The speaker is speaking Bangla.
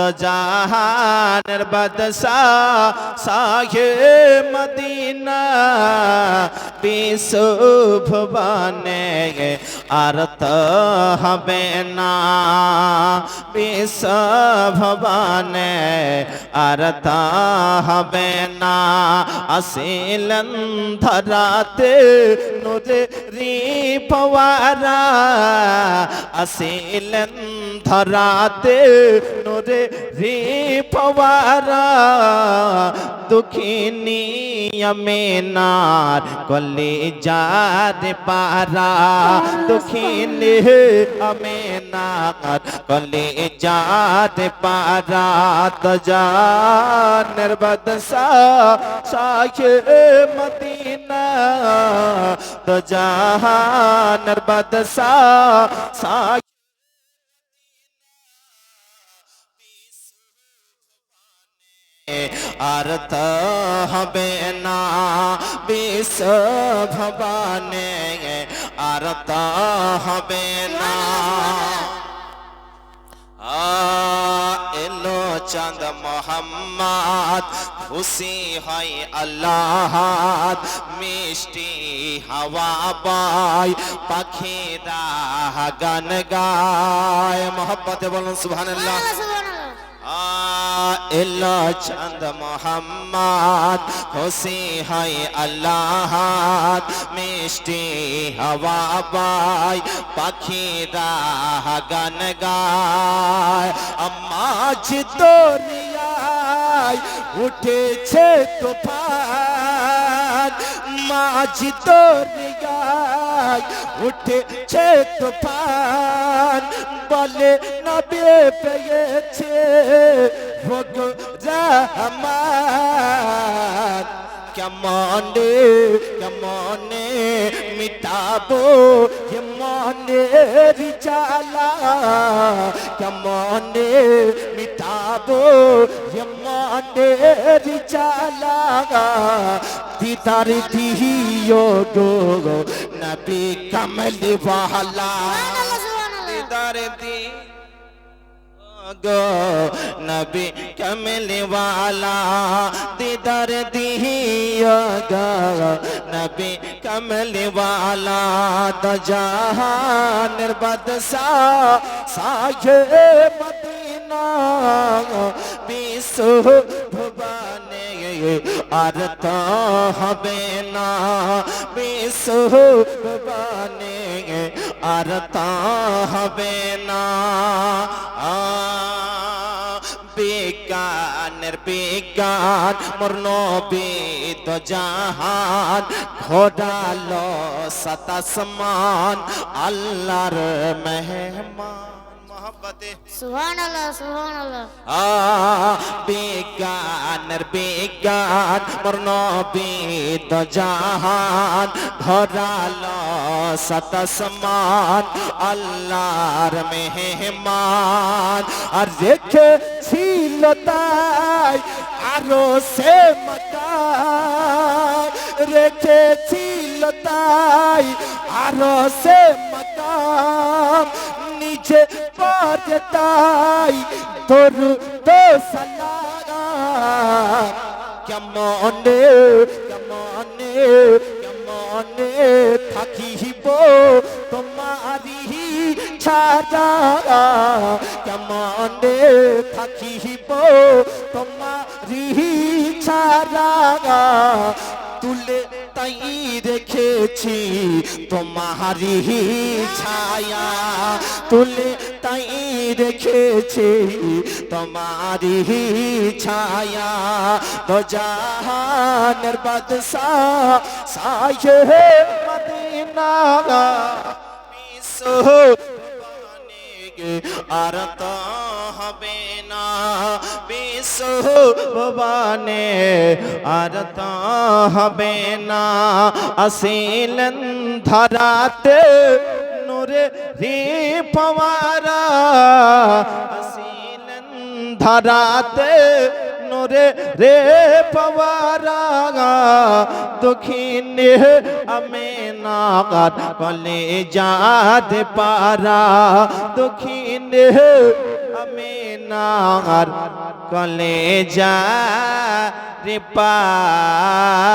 তো জাহানের বাদশা সাহে মদিনা বিশ্ব ভুবনে আর তো হবে না বিশ্ব ভুবনে আর তা হবে না আসিলেন ধরাতে নুরে রি পওয়ারা আসিলেন ধরাতে নুরে রি পওয়ারা দুঃখিনী আমেনার কলি যার পারা দুঃখিনী আমেনার কলি যার পারা তো জানের বদসা শাহে মদিনা তো জাহানের বদসা শাহে আর হবে না বিশ্ব ভবানে, আর হবে না। এলো চাঁদ মোহাম্মদ, খুশি হয় আল্লাহ, মিষ্টি হাওয়া বাই পাখিরা গান গায়। মোহাম্মতে বলুন সুবহানাল্লাহ। এলো চন্দ মোহাম্মদ, খুশি হয় আল্লাহ। মিষ্টি হওয়া বাই পাখিরা গান গায়। মাঝ দরিয়ায় উঠেছে তুফান। মাঝ দরিয়ায় উঠেছে তুফান। বলে নবে পেয়েছে ভোগ রহমান কেমনে কেমনে মিটাবো কেমনে রিচালা কেমনে মিটাবো কেমনে রিচালা দিদার দিও গো নবী কমলি ওয়ালা দিদার দি गो। नबी कमल वाला? दीदार दिया गो। नबी कमल वाला? द जहा निर्बद सा सागे मदीना। बीसो भुवाने अर्थ हबेना बीसो भुवाने तो हबेना तो आ হবে না আ, বিজ্ঞানের বিজ্ঞান মোর নবী তো জাহান ঘোড়ালো সতাসমান আল্লাহর মেহমান মোহব্বতে সুবহানাল্লাহ সুবহানাল্লাহ আ বিজ্ঞানের বিজ্ঞান মোর নবী তো জাহান ধরালো সতসমান আল্লাহর মেহমান আর রেখেছিল তাই আরও সে মকান রেখেছিল তাই, আরও সে মকাম নিচে পড়ে তাই। তোর তো সালারা কেমন কেমনে কেমনে ছাড়া কেমনে থাকিব? তোমারি ছাড়া তুলে তাই রেখেছি। তোমারি ছায়া তুলে তাই রেখেছি। তোমারি ছায়া তো জাহানের বাদশা সাহে মদিনা আর তো হবে না। বিশ্ববানে আর তো হবে না। আসিলেন ধরাতে নূরে রে পওয়ারা আসিলেন ধরাতে নূরে রে পাওয়ারা, দক্ষিণে আমেনাগার কলে যাতে পারা, দক্ষিণে আমি নাগার কলে যা রে পারা।